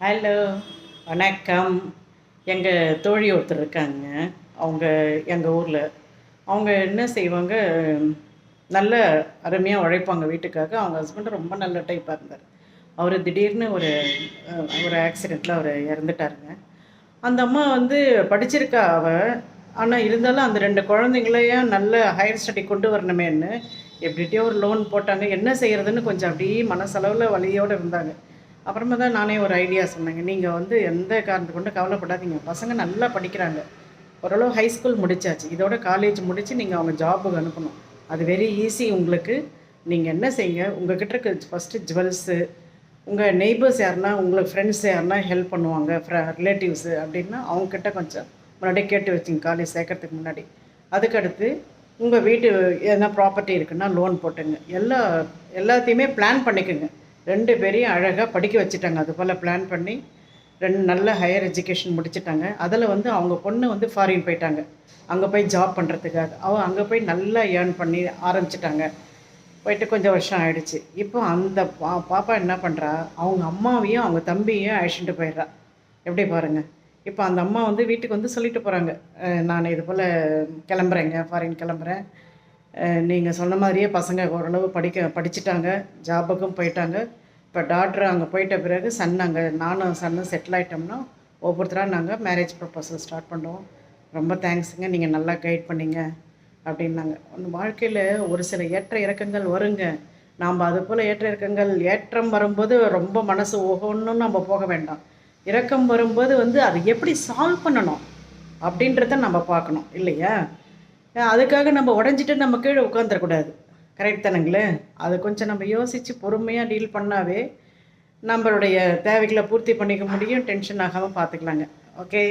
Hello வணக்கம். எங்கள் தோழி ஒருத்தர் இருக்காங்க. அவங்க எங்கள் ஊரில். அவங்க என்ன செய்வாங்க நல்ல அருமையாக உழைப்பாங்க வீட்டுக்காக. அவங்க ஹஸ்பண்ட் ரொம்ப நல்ல டைப்பாக இருந்தார். அவர் திடீர்னு ஒரு ஒரு ஆக்சிடெண்ட்டில் அவர் இறந்துட்டாருங்க. அந்த அம்மா வந்து படிச்சிருக்கா அவ. ஆனால் இருந்தாலும் அந்த ரெண்டு குழந்தைங்களையும் நல்ல ஹையர் ஸ்டடி கொண்டு வரணுமேன்னு எப்படிட்டே ஒரு லோன் போட்டாங்க. என்ன செய்கிறதுன்னு கொஞ்சம் அப்படியே மனசளவில் வலியோடு இருந்தாங்க. அப்புறமா தான் நானே ஒரு ஐடியா சொன்னேங்க. நீங்கள் வந்து எந்த காரணத்தை கொண்டு கவலைப்படாதீங்க. பசங்க நல்லா படிக்கிறாங்க. ஓரளவு ஹை ஸ்கூல் முடிச்சாச்சு. இதோட காலேஜ் முடித்து நீங்கள் அவங்க ஜாபுக்கு அனுப்பணும். அது வெரி ஈஸி உங்களுக்கு. நீங்கள் என்ன செய்யுங்க? உங்கள் கிட்ட இருக்க ஃபஸ்ட்டு ஜுவல்ஸு உங்கள் நெய்பர்ஸ் யாருன்னா உங்களுக்கு ஃப்ரெண்ட்ஸ் யாருன்னா ஹெல்ப் பண்ணுவாங்க. ரிலேட்டிவ்ஸு அப்படின்னா அவங்கக்கிட்ட கொஞ்சம் முன்னாடியே கேட்டு வச்சுங்க. காலேஜ் சேர்க்கறதுக்கு முன்னாடி. அதுக்கடுத்து உங்கள் வீட்டு எதனா ப்ராப்பர்ட்டி இருக்குன்னா லோன் போட்டுங்க. எல்லா எல்லாத்தையுமே பிளான் பண்ணிக்கோங்க. ரெண்டு பேரையும் அழகாக படிக்க வச்சுட்டாங்க. அது போல் பிளான் பண்ணி ரெண்டு நல்ல ஹையர் எஜுகேஷன் முடிச்சிட்டாங்க. அதில் வந்து அவங்க பொண்ணு வந்து ஃபாரின் போயிட்டாங்க. அங்கே போய் ஜாப் பண்ணுறதுக்காக அவ அங்கே போய் நல்லா ஏர்ன் பண்ணி ஆரம்பிச்சிட்டாங்க. போயிட்டு கொஞ்சம் வருஷம் ஆயிடுச்சு. இப்போ அந்த பா பாப்பா என்ன பண்ணுறா அவங்க அம்மாவையும் அவங்க தம்பியையும் அழைச்சிட்டு போயிடுறா. எப்படி பாருங்க. இப்போ அந்த அம்மா வந்து வீட்டுக்கு வந்து சொல்லிட்டு போகிறாங்க நான் இது போல் கிளம்புறேங்க. ஃபாரின் கிளம்புறேன். நீங்கள் சொன்ன மாதிரியே பசங்க ஓரளவு படிக்க படிச்சிட்டாங்க ஜாபுக்கும் போயிட்டாங்க. இப்போ டாக்டர் அங்கே போயிட்ட பிறகு சன் அங்கே நானும் சன்னும் செட்டில் ஆகிட்டோம்னா ஒவ்வொருத்தராக நாங்கள் மேரேஜ் ப்ரப்போசல் ஸ்டார்ட் பண்ணுவோம். ரொம்ப தேங்க்ஸுங்க நீங்கள் நல்லா கைட் பண்ணிங்க அப்படின்னாங்க. ஒன்று வாழ்க்கையில் ஒரு சில ஏற்ற இறக்கங்கள் வருங்க. நாம் அது போல் ஏற்ற இறக்கங்கள் ஏற்றம் வரும்போது ரொம்ப மனசு ஒவ்வொன்றும் நம்ம போக வேண்டாம். இறக்கம் வரும்போது வந்து அதை எப்படி சால்வ் பண்ணணும் அப்படின்றத நம்ம பார்க்கணும் இல்லையா? அதுக்காக நம்ம உடஞ்சிட்டு நம்ம கீழே உட்காந்துடக்கூடாது கரெக்ட் தானுங்களே? அது கொஞ்சம் நம்ம யோசித்து பொறுமையாக டீல் பண்ணாவே நம்மளுடைய தேவைகளை பூர்த்தி பண்ணிக்க முடியும் டென்ஷன் ஆகாமல் பார்த்துக்கலாங்க. ஓகே